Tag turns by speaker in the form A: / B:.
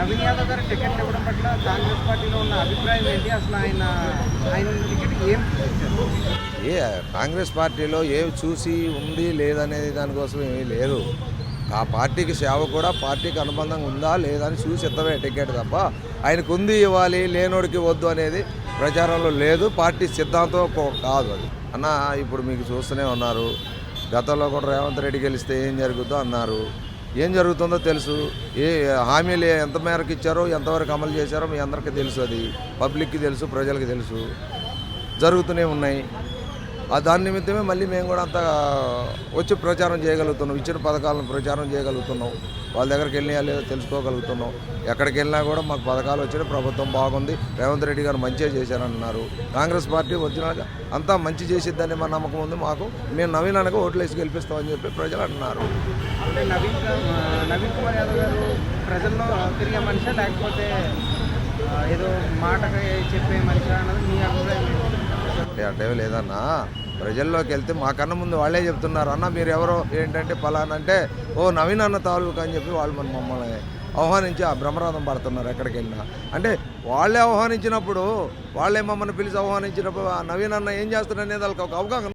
A: నవీన్ యాదవ్ గారు టికెట్ ఇవ్వడం పట్ల కాంగ్రెస్ పార్టీలో ఉన్న అభిప్రాయం ఏంటి? అసలు ఆయన ఆయన టికెట్ ఏం?
B: ఏ కాంగ్రెస్ పార్టీలో ఏమి చూసి ఉంది లేదనేది దానికోసం ఏమీ లేదు. ఆ పార్టీకి సేవ కూడా పార్టీకి అనుబంధంగా ఉందా లేదా అని చూసి ఇద్దమే టికెట్ తప్ప ఆయనకు ఉంది ఇవ్వాలి లేనోడికి వద్దు అనేది ప్రచారంలో లేదు. పార్టీ సిద్ధాంతం కాదు అది. అన్న ఇప్పుడు మీకు చూస్తూనే ఉన్నారు. గతంలో కూడా రేవంత్ రెడ్డి గెలిస్తే ఏం జరుగుద్దో అన్నారు. ఏం జరుగుతుందో తెలుసు. ఏ హామీలు ఎంత మేరకు ఇచ్చారో ఎంతవరకు అమలు చేశారో మీ అందరికీ తెలుసు అది. పబ్లిక్కి తెలుసు ప్రజలకు తెలుసు. జరుగుతూనే ఉన్నాయి. దాని నిమిత్తమే మళ్ళీ మేము కూడా అంత వచ్చి ప్రచారం చేయగలుగుతున్నాం. ఇచ్చిన పథకాలను ప్రచారం చేయగలుగుతున్నాం. వాళ్ళ దగ్గరికి వెళ్ళినా లేదో తెలుసుకోగలుగుతున్నాం. ఎక్కడికి వెళ్ళినా కూడా మాకు పథకాలు వచ్చిన ప్రభుత్వం బాగుంది. రేవంత్ రెడ్డి గారు మంచిగా చేశారన్నారు. కాంగ్రెస్ పార్టీ ఒరిజినల్గా అంతా మంచి చేసిద్దని మా నమ్మకం ఉంది మాకు. మేము నవీన్ అనగా ఓట్లు వేసి గెలిపిస్తామని చెప్పి ప్రజలు అంటున్నారు
A: అంటే నవీన్ నవీన్ కుమార్ యాదవ్ గారు ప్రజల్లో తిరిగే మనిషి? లేకపోతే ఏదో మాట చెప్పే మనిషి అన్నది మీ అభిప్రాయం?
B: అంటే అంటే లేదన్నా ప్రజల్లోకి వెళ్తే మాకన్నా ముందు వాళ్ళే చెప్తున్నారు. అన్న మీరు ఎవరో ఏంటంటే పలానా అంటే ఓ నవీన్ అన్న తాలూకా అని చెప్పి వాళ్ళు మన మమ్మల్ని ఆహ్వానించి ఆ బ్రహ్మరథం పడుతున్నారు ఎక్కడికి వెళ్ళినా అంటే వాళ్ళే ఆహ్వానించినప్పుడు వాళ్ళే మమ్మల్ని పిలిచి ఆహ్వానించినప్పుడు ఆ నవీన్ అన్న ఏం చేస్తున్నారనేది వాళ్ళకి ఒక అవగాహన